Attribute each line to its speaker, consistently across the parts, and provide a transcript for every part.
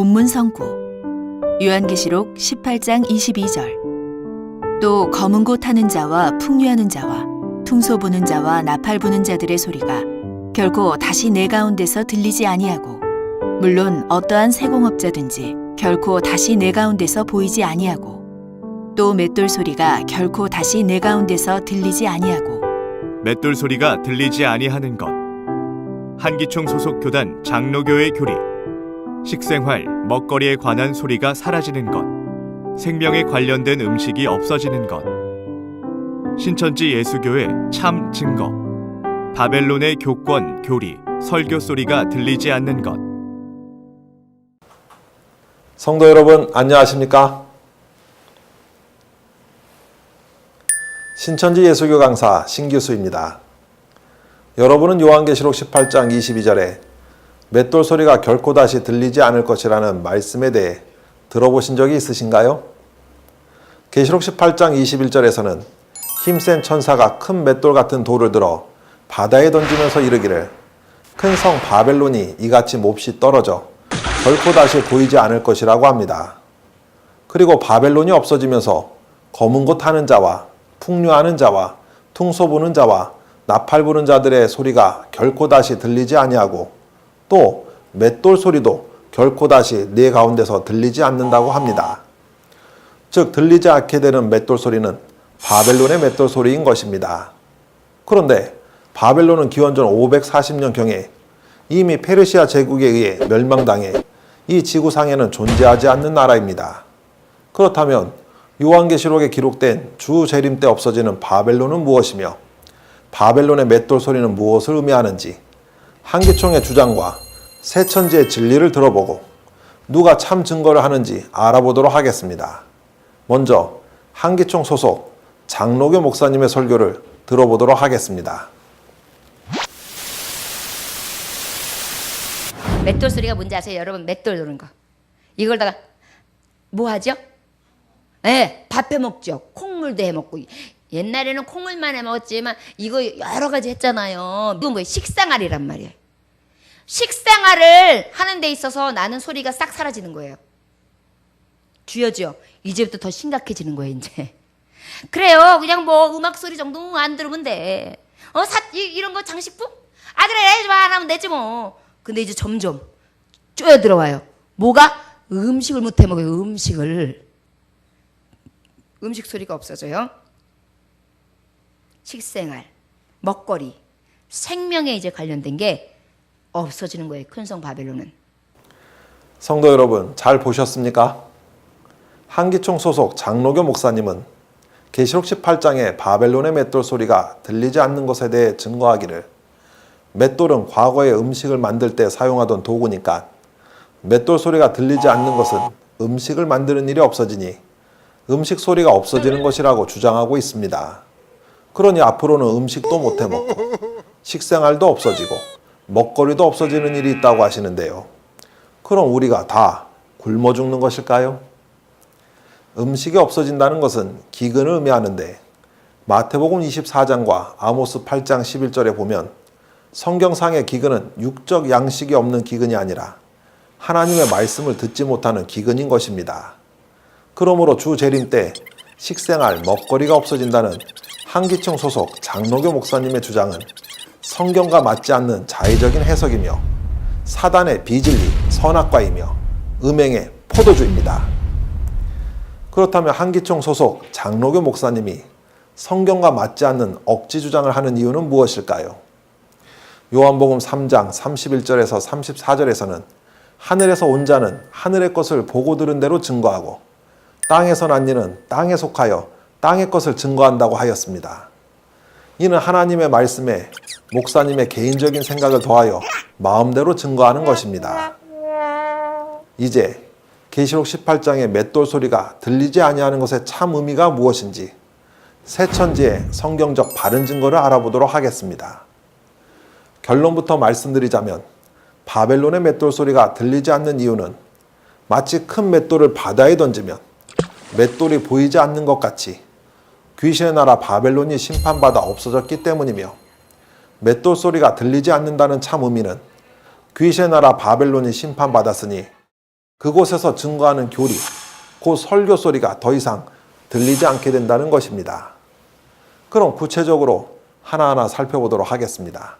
Speaker 1: 본문 성구 요한계시록 18장 22절 또 검은 곳 타는 자와 풍류하는 자와 퉁소 부는 자와 나팔 부는 자들의 소리가 결코 다시 내 가운데서 들리지 아니하고 물론 어떠한 세공업자든지 결코 다시 내 가운데서 보이지 아니하고 또 맷돌 소리가 결코 다시 내 가운데서 들리지 아니하고
Speaker 2: 맷돌 소리가 들리지 아니하는 것. 한기총 소속 교단 장로교의 교리. 식생활, 먹거리에 관한 소리가 사라지는 것. 생명에 관련된 음식이 없어지는 것. 신천지 예수교의 참 증거. 바벨론의 교권, 교리, 설교 소리가 들리지 않는 것.
Speaker 3: 성도 여러분 안녕하십니까? 신천지 예수교 강사 신규수입니다. 여러분은 요한계시록 18장 22절에 맷돌 소리가 결코 다시 들리지 않을 것이라는 말씀에 대해 들어보신 적이 있으신가요? 계시록 18장 21절에서는 힘센 천사가 큰 맷돌 같은 돌을 들어 바다에 던지면서 이르기를 큰 성 바벨론이 이같이 몹시 떨어져 결코 다시 보이지 않을 것이라고 합니다. 그리고 바벨론이 없어지면서 검은 곳 타는 자와 풍류하는 자와 퉁소 부는 자와 나팔 부는 자들의 소리가 결코 다시 들리지 아니하고 또 맷돌 소리도 결코 다시 네 가운데서 들리지 않는다고 합니다. 즉 들리지 않게 되는 맷돌 소리는 바벨론의 맷돌 소리인 것입니다. 그런데 바벨론은 기원전 540년경에 이미 페르시아 제국에 의해 멸망당해 이 지구상에는 존재하지 않는 나라입니다. 그렇다면 요한계시록에 기록된 주 재림 때 없어지는 바벨론은 무엇이며 바벨론의 맷돌 소리는 무엇을 의미하는지 한기총의 주장과 세천지의 진리를 들어보고 누가 참 증거를 하는지 알아보도록 하겠습니다. 먼저 한기총 소속 장로교 목사님의 설교를 들어보도록 하겠습니다.
Speaker 4: 맷돌 소리가 뭔지 아세요? 여러분 맷돌 도는 거. 이걸다가 뭐 하죠? 네, 밥해 먹죠. 콩물도 해 먹고. 옛날에는 콩물만 해 먹었지만 이거 여러 가지 했잖아요. 이건 뭐예요? 식상알이란 말이에요. 식상알을 하는 데 있어서 나는 소리가 싹 사라지는 거예요. 주여주여. 이제부터 더 심각해지는 거예요, 이제. 그래요. 그냥 뭐 음악 소리 정도 안 들으면 돼. 어, 사, 이, 이런 거 장식품? 아, 그래, 안 하면 되지 뭐. 근데 이제 점점 쪼여 들어와요. 뭐가? 음식을 못 해 먹어요, 음식을. 음식 소리가 없어져요. 식생활, 먹거리, 생명에 이제 관련된 게 없어지는 거예요. 큰 성 바벨론은.
Speaker 3: 성도 여러분 잘 보셨습니까? 한기총 소속 장로교 목사님은 계시록 18장의 바벨론의 맷돌 소리가 들리지 않는 것에 대해 증거하기를 맷돌은 과거에 음식을 만들 때 사용하던 도구니까 맷돌 소리가 들리지 않는 것은 음식을 만드는 일이 없어지니 음식 소리가 없어지는 것이라고 주장하고 있습니다. 그러니 앞으로는 음식도 못 해 먹고 식생활도 없어지고 먹거리도 없어지는 일이 있다고 하시는데요. 그럼 우리가 다 굶어 죽는 것일까요? 음식이 없어진다는 것은 기근을 의미하는데 마태복음 24장과 아모스 8장 11절에 보면 성경상의 기근은 육적 양식이 없는 기근이 아니라 하나님의 말씀을 듣지 못하는 기근인 것입니다. 그러므로 주 재림 때 식생활, 먹거리가 없어진다는 한기총 소속 장로교 목사님의 주장은 성경과 맞지 않는 자의적인 해석이며 사단의 비진리, 선악과이며 음행의 포도주입니다. 그렇다면 한기총 소속 장로교 목사님이 성경과 맞지 않는 억지 주장을 하는 이유는 무엇일까요? 요한복음 3장 31절에서 34절에서는 하늘에서 온 자는 하늘의 것을 보고 들은 대로 증거하고 땅에서 난 이는 땅에 속하여 땅의 것을 증거한다고 하였습니다. 이는 하나님의 말씀에 목사님의 개인적인 생각을 더하여 마음대로 증거하는 것입니다. 이제 계시록 18장의 맷돌 소리가 들리지 아니하는 것의 참 의미가 무엇인지 세천지의 성경적 바른 증거를 알아보도록 하겠습니다. 결론부터 말씀드리자면 바벨론의 맷돌 소리가 들리지 않는 이유는 마치 큰 맷돌을 바다에 던지면 맷돌이 보이지 않는 것 같이 귀신의 나라 바벨론이 심판받아 없어졌기 때문이며 맷돌 소리가 들리지 않는다는 참 의미는 귀신의 나라 바벨론이 심판받았으니 그곳에서 증거하는 교리, 곧 설교 소리가 더 이상 들리지 않게 된다는 것입니다. 그럼 구체적으로 하나하나 살펴보도록 하겠습니다.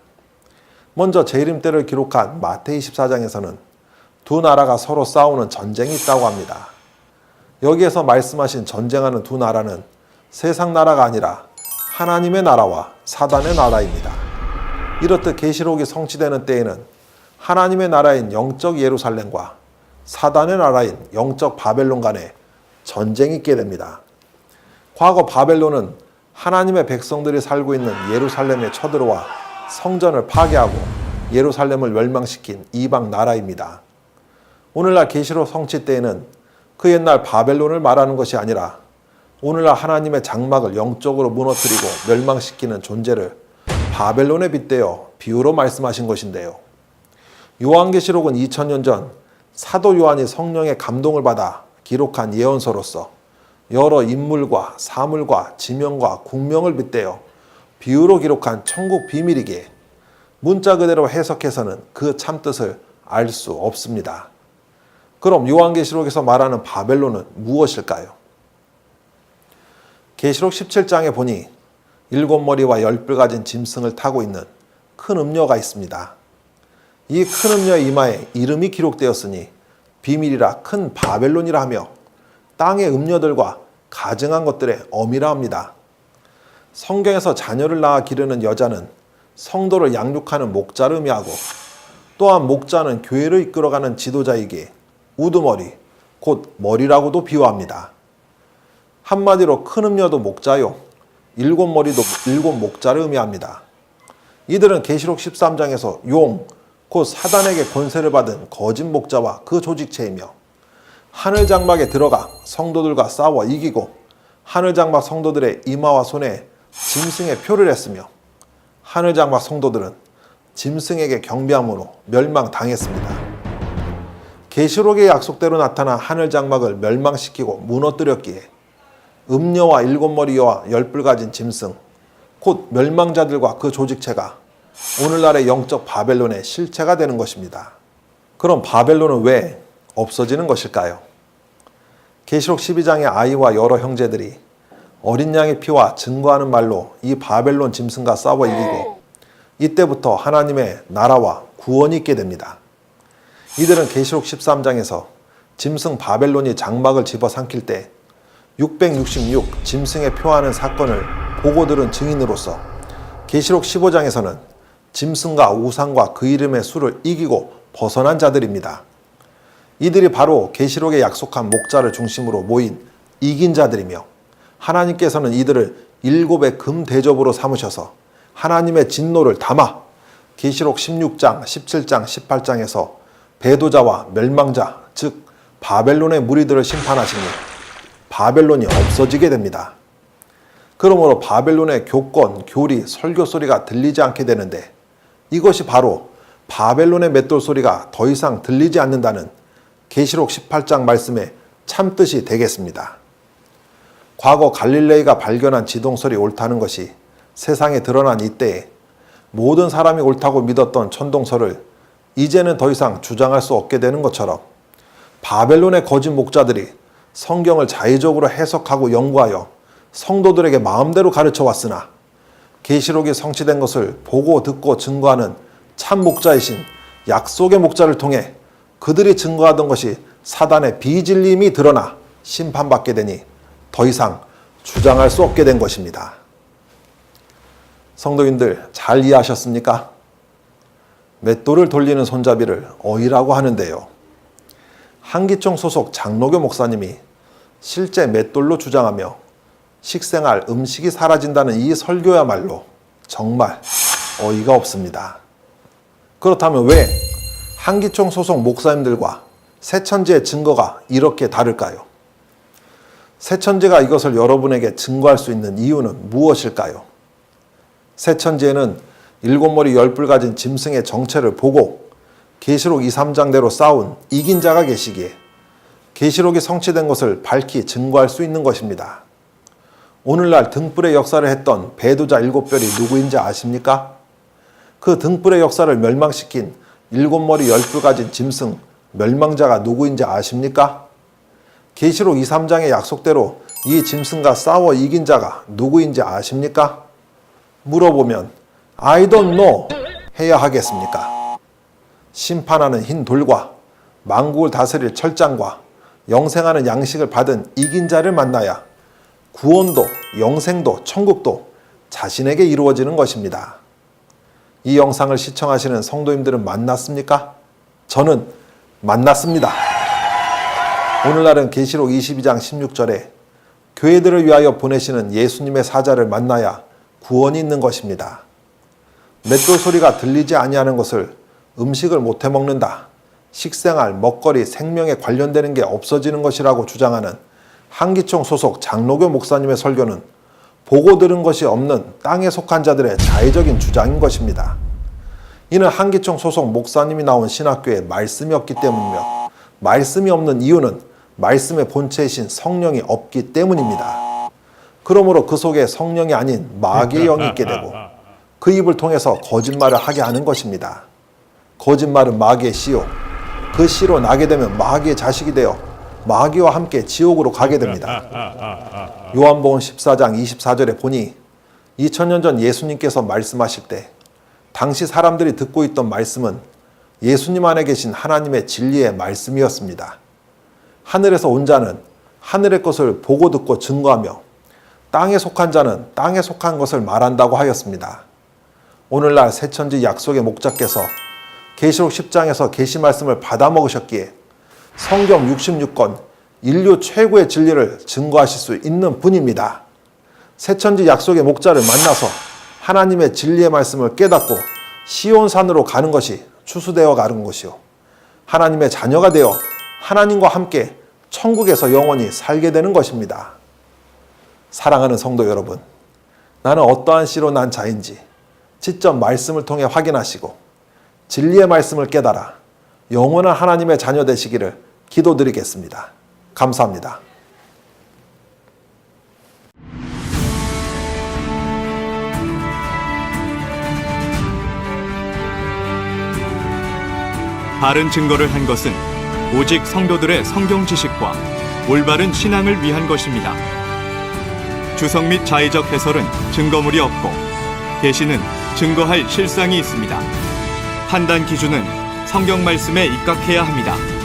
Speaker 3: 먼저 재림 때를 기록한 마태 24장에서는 두 나라가 서로 싸우는 전쟁이 있다고 합니다. 여기에서 말씀하신 전쟁하는 두 나라는 세상 나라가 아니라 하나님의 나라와 사단의 나라입니다. 이렇듯 계시록이 성취되는 때에는 하나님의 나라인 영적 예루살렘과 사단의 나라인 영적 바벨론 간에 전쟁이 있게 됩니다. 과거 바벨론은 하나님의 백성들이 살고 있는 예루살렘에 쳐들어와 성전을 파괴하고 예루살렘을 멸망시킨 이방 나라입니다. 오늘날 계시록 성취 때에는 그 옛날 바벨론을 말하는 것이 아니라 오늘날 하나님의 장막을 영적으로 무너뜨리고 멸망시키는 존재를 바벨론에 빗대어 비유로 말씀하신 것인데요. 요한계시록은 2000년 전 사도 요한이 성령의 감동을 받아 기록한 예언서로서 여러 인물과 사물과 지명과 국명을 빗대어 비유로 기록한 천국 비밀이기에 문자 그대로 해석해서는 그 참뜻을 알 수 없습니다. 그럼 요한계시록에서 말하는 바벨론은 무엇일까요? 계시록 17장에 보니 일곱 머리와 열뿔 가진 짐승을 타고 있는 큰 음녀가 있습니다. 이 큰 음녀의 이마에 이름이 기록되었으니 비밀이라 큰 바벨론이라 하며 땅의 음녀들과 가증한 것들의 어미라 합니다. 성경에서 자녀를 낳아 기르는 여자는 성도를 양육하는 목자를 의미하고 또한 목자는 교회를 이끌어가는 지도자이기에 우두머리, 곧 머리라고도 비유합니다. 한마디로 큰 음녀도 목자요, 일곱 머리도 일곱 목자를 의미합니다. 이들은 계시록 13장에서 용, 곧 사단에게 권세를 받은 거짓 목자와 그 조직체이며 하늘 장막에 들어가 성도들과 싸워 이기고 하늘 장막 성도들의 이마와 손에 짐승의 표를 했으며 하늘 장막 성도들은 짐승에게 경비함으로 멸망당했습니다. 계시록의 약속대로 나타난 하늘 장막을 멸망시키고 무너뜨렸기에 음녀와 일곱 머리와 열뿔 가진 짐승, 곧 멸망자들과 그 조직체가 오늘날의 영적 바벨론의 실체가 되는 것입니다. 그럼 바벨론은 왜 없어지는 것일까요? 계시록 12장의 아이와 여러 형제들이 어린 양의 피와 증거하는 말로 이 바벨론 짐승과 싸워 이기고 이때부터 하나님의 나라와 구원이 있게 됩니다. 이들은 계시록 13장에서 짐승 바벨론이 장막을 집어삼킬 때 666 짐승의 표하는 사건을 보고 들은 증인으로서 계시록 15장에서는 짐승과 우상과 그 이름의 수를 이기고 벗어난 자들입니다. 이들이 바로 계시록에 약속한 목자를 중심으로 모인 이긴 자들이며 하나님께서는 이들을 일곱의 금 대접으로 삼으셔서 하나님의 진노를 담아 계시록 16장, 17장, 18장에서 배도자와 멸망자, 즉 바벨론의 무리들을 심판하시니 바벨론이 없어지게 됩니다. 그러므로 바벨론의 교권, 교리, 설교 소리가 들리지 않게 되는데 이것이 바로 바벨론의 맷돌 소리가 더 이상 들리지 않는다는 계시록 18장 말씀의 참뜻이 되겠습니다. 과거 갈릴레이가 발견한 지동설이 옳다는 것이 세상에 드러난 이때에 모든 사람이 옳다고 믿었던 천동설을 이제는 더 이상 주장할 수 없게 되는 것처럼 바벨론의 거짓 목자들이 성경을 자의적으로 해석하고 연구하여 성도들에게 마음대로 가르쳐 왔으나 계시록이 성취된 것을 보고 듣고 증거하는 참 목자이신 약속의 목자를 통해 그들이 증거하던 것이 사단의 비진림이 드러나 심판받게 되니 더 이상 주장할 수 없게 된 것입니다. 성도인들 잘 이해하셨습니까? 맷돌을 돌리는 손잡이를 어이라고 하는데요. 한기총 소속 장로교 목사님이 실제 맷돌로 주장하며 식생활 음식이 사라진다는 이 설교야말로 정말 어이가 없습니다. 그렇다면 왜 한기총 소속 목사님들과 새천지의 증거가 이렇게 다를까요? 새천지가 이것을 여러분에게 증거할 수 있는 이유는 무엇일까요? 새천지에는 일곱 머리 열뿔 가진 짐승의 정체를 보고 계시록 2, 3장대로 싸운 이긴 자가 계시기에 계시록이 성취된 것을 밝히 증거할 수 있는 것입니다. 오늘날 등불의 역사를 했던 배도자 일곱 별이 누구인지 아십니까? 그 등불의 역사를 멸망시킨 일곱 머리 열뿔 가진 짐승 멸망자가 누구인지 아십니까? 계시록 2, 3장의 약속대로 이 짐승과 싸워 이긴 자가 누구인지 아십니까? 물어보면 I don't know 해야 하겠습니까? 심판하는 흰 돌과 만국을 다스릴 철장과 영생하는 양식을 받은 이긴 자를 만나야 구원도 영생도 천국도 자신에게 이루어지는 것입니다. 이 영상을 시청하시는 성도님들은 만났습니까? 저는 만났습니다. 오늘날은 계시록 22장 16절에 교회들을 위하여 보내시는 예수님의 사자를 만나야 구원이 있는 것입니다. 맷돌 소리가 들리지 아니하는 것을 음식을 못해 먹는다. 식생활, 먹거리, 생명에 관련되는 게 없어지는 것이라고 주장하는 한기총 소속 장로교 목사님의 설교는 보고 들은 것이 없는 땅에 속한 자들의 자의적인 주장인 것입니다. 이는 한기총 소속 목사님이 나온 신학교에 말씀이 없기 때문이며 말씀이 없는 이유는 말씀의 본체이신 성령이 없기 때문입니다. 그러므로 그 속에 성령이 아닌 마귀의 영이 있게 되고 그 입을 통해서 거짓말을 하게 하는 것입니다. 거짓말은 마귀의 씨요. 그 씨로 나게 되면 마귀의 자식이 되어 마귀와 함께 지옥으로 가게 됩니다. 요한복음 14장 24절에 보니 2000년 전 예수님께서 말씀하실 때 당시 사람들이 듣고 있던 말씀은 예수님 안에 계신 하나님의 진리의 말씀이었습니다. 하늘에서 온 자는 하늘의 것을 보고 듣고 증거하며 땅에 속한 자는 땅에 속한 것을 말한다고 하였습니다. 오늘날 새천지 약속의 목자께서 계시록 10장에서 계시 말씀을 받아 먹으셨기에 성경 66권 인류 최고의 진리를 증거하실 수 있는 분입니다. 새천지 약속의 목자를 만나서 하나님의 진리의 말씀을 깨닫고 시온산으로 가는 것이 추수되어 가는 것이요. 하나님의 자녀가 되어 하나님과 함께 천국에서 영원히 살게 되는 것입니다. 사랑하는 성도 여러분, 나는 어떠한 씨로 난 자인지 직접 말씀을 통해 확인하시고 진리의 말씀을 깨달아 영원한 하나님의 자녀 되시기를 기도드리겠습니다. 감사합니다.
Speaker 2: 바른 증거를 한 것은 오직 성도들의 성경 지식과 올바른 신앙을 위한 것입니다. 주석 및 자의적 해설은 증거물이 없고 계시는 증거할 실상이 있습니다. 판단 기준은 성경 말씀에 입각해야 합니다.